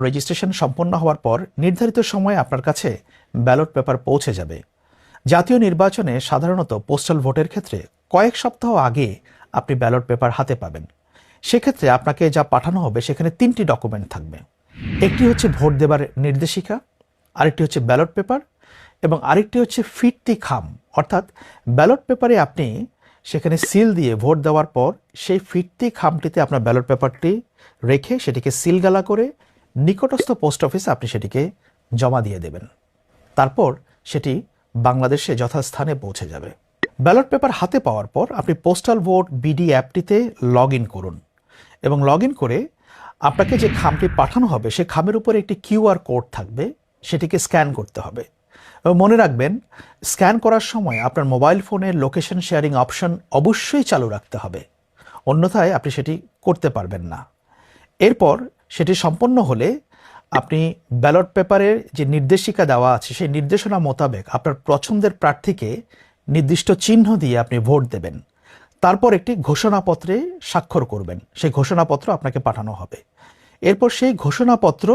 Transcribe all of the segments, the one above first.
Registration সম্পন্ন হওয়ার পর নির্ধারিত সময়ে আপনার কাছে ব্যালট পেপার পৌঁছে যাবে। জাতীয় নির্বাচনে সাধারণত পোস্টাল ভোটের ক্ষেত্রে কয়েক সপ্তাহ আগে আপনি ব্যালট পেপার হাতে পাবেন। সেক্ষেত্রে আপনাকে যা পাঠানো হবে সেখানে তিনটি ডকুমেন্ট থাকবে। একটি হচ্ছে ভোট দেবার নির্দেশিকা, আরেকটি হচ্ছে ব্যালট পেপার এবং আরেকটি হচ্ছে ফিরতি খাম। অর্থাৎ ব্যালট পেপারে আপনি সেখানে সিল দিয়ে ভোট দেওয়ার পর সেই ফিরতি খামটিতে আপনার ব্যালট পেপারটি রেখে সেটিকে সিলগালা করে নিকটস্থ পোস্ট অফিসে আপনি সেটিকে জমা দিয়ে দেবেন। তারপর সেটি বাংলাদেশে যথাস্থানে পৌঁছে যাবে। ব্যালট পেপার হাতে পাওয়ার পর আপনি পোস্টাল ভোট, বিডি অ্যাপটিতে লগ করুন এবং লগ করে আপনাকে যে খামটি পাঠানো হবে, সে খামের উপরে একটি কিউআর কোড থাকবে, সেটিকে স্ক্যান করতে হবে। এবং মনে রাখবেন, স্ক্যান করার সময় আপনার মোবাইল ফোনের লোকেশন শেয়ারিং অপশন অবশ্যই চালু রাখতে হবে। অন্যথায় আপনি সেটি করতে পারবেন না। এরপর সেটি সম্পন্ন হলে আপনি ব্যালট পেপারের যে নির্দেশিকা দেওয়া আছে, সেই নির্দেশনা মোতাবেক আপনার পছন্দের প্রার্থীকে নির্দিষ্ট চিহ্ন দিয়ে আপনি ভোট দেবেন। তারপর একটি ঘোষণাপত্রে স্বাক্ষর করবেন। সেই ঘোষণাপত্র আপনাকে পাঠানো হবে। এরপর সেই ঘোষণাপত্র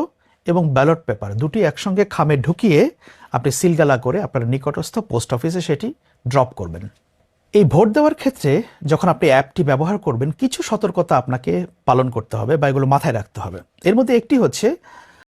এবং ব্যালট পেপার দুটি একসঙ্গে খামে ঢুকিয়ে আপনি সিলগালা করে আপনার নিকটস্থ পোস্ট অফিসে সেটি ড্রপ করবেন। এই ভোট দেওয়ার ক্ষেত্রে যখন আপনি অ্যাপটি ব্যবহার করবেন, কিছু সতর্কতা আপনাকে পালন করতে হবে বা এগুলো মাথায় রাখতে হবে। এর মধ্যে একটি হচ্ছে